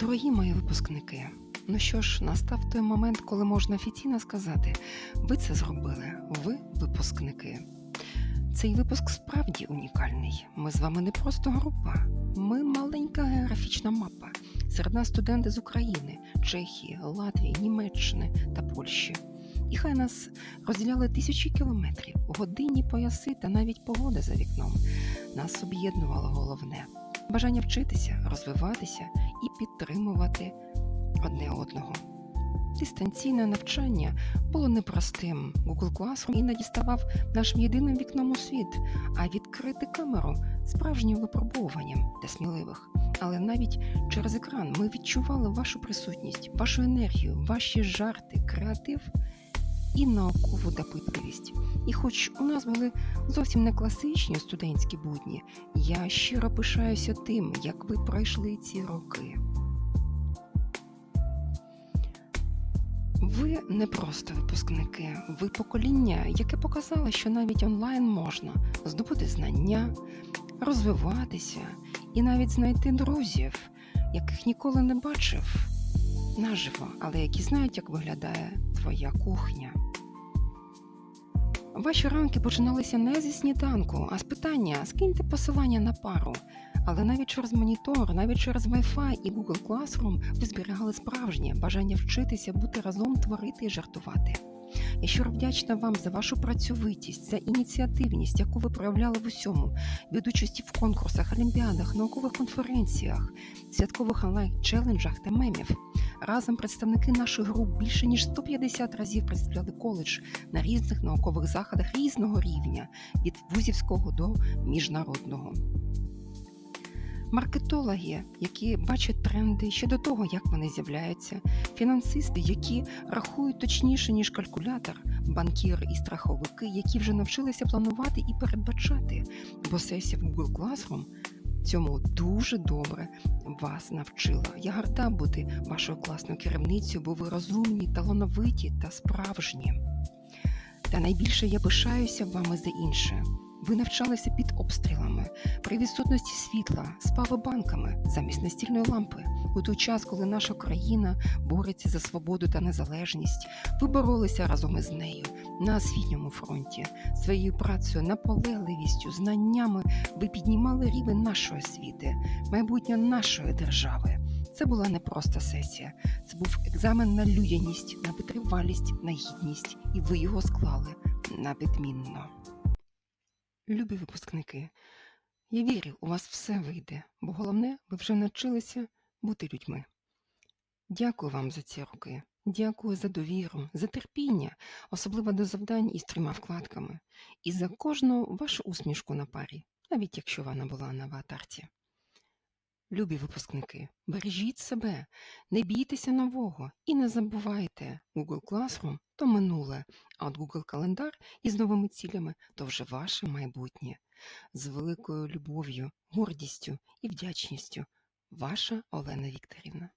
Дорогі мої випускники, ну що ж, настав той момент, коли можна офіційно сказати: ви це зробили, ви випускники. Цей випуск справді унікальний. Ми з вами не просто група, ми маленька географічна мапа. Серед нас студенти з України, Чехії, Латвії, Німеччини та Польщі. І хай нас розділяли тисячі кілометрів, годинні пояси та навіть погода за вікном. Нас об'єднувало головне бажання вчитися, розвиватися і підтримувати одне одного. Дистанційне навчання було непростим. Google Classroom іноді ставав нашим єдиним вікном у світ, а відкрити камеру справжнім випробуванням для сміливих. Але навіть через екран ми відчували вашу присутність, вашу енергію, ваші жарти, креатив і наукову допитливість. І хоч у нас були зовсім не класичні студентські будні, я щиро пишаюся тим, як ви пройшли ці роки. Ви не просто випускники, ви покоління, яке показало, що навіть онлайн можна здобути знання, розвиватися і навіть знайти друзів, яких ніколи не бачив наживо, але які знають, як виглядає твоя кухня. Ваші ранки починалися не зі сніданку, а з питання скиньте посилання на пару. Але навіть через монітор, навіть через Wi-Fi і Google Classroom ви зберігали справжнє бажання вчитися, бути разом, творити і жартувати. Я щиро вдячна вам за вашу працьовитість, за ініціативність, яку ви проявляли в усьому, від участі в конкурсах, олімпіадах, наукових конференціях, святкових онлайн-челенджах та мемів. Разом представники наших груп більше ніж 150 разів представляли коледж на різних наукових заходах різного рівня від вузівського до міжнародного. Маркетологи, які бачать тренди ще до того, як вони з'являються, фінансисти, які рахують точніше, ніж калькулятор, банкіри і страховики, які вже навчилися планувати і передбачати, бо сесія в Google Classroom цьому дуже добре вас навчила. Я гарда бути вашою класною керівницею, бо ви розумні, талановиті та справжні. Та найбільше я пишаюся вами за інше. Ви навчалися під обстрілами, при відсутності світла, з павербанками замість настільної лампи. У той час, коли наша країна бореться за свободу та незалежність, ви боролися разом із нею на освітньому фронті. Своєю працею, наполегливістю, знаннями ви піднімали рівень нашої освіти, майбутнє нашої держави. Це була не просто сесія, це був екзамен на людяність, на витривалість, на гідність, і ви його склали на відмінно. Любі випускники, я вірю, у вас все вийде, бо головне, ви вже навчилися бути людьми. Дякую вам за ці роки. Дякую за довіру, за терпіння, особливо до завдань із трьома вкладками, і за кожну вашу усмішку на парі, навіть якщо вона була на аватарці. Любі випускники, бережіть себе, не бійтеся нового і не забувайте, Google Classroom – то минуле, а от Google Календар із новими цілями то вже ваше майбутнє. З великою любов'ю, гордістю і вдячністю. Ваша Олена Вікторівна.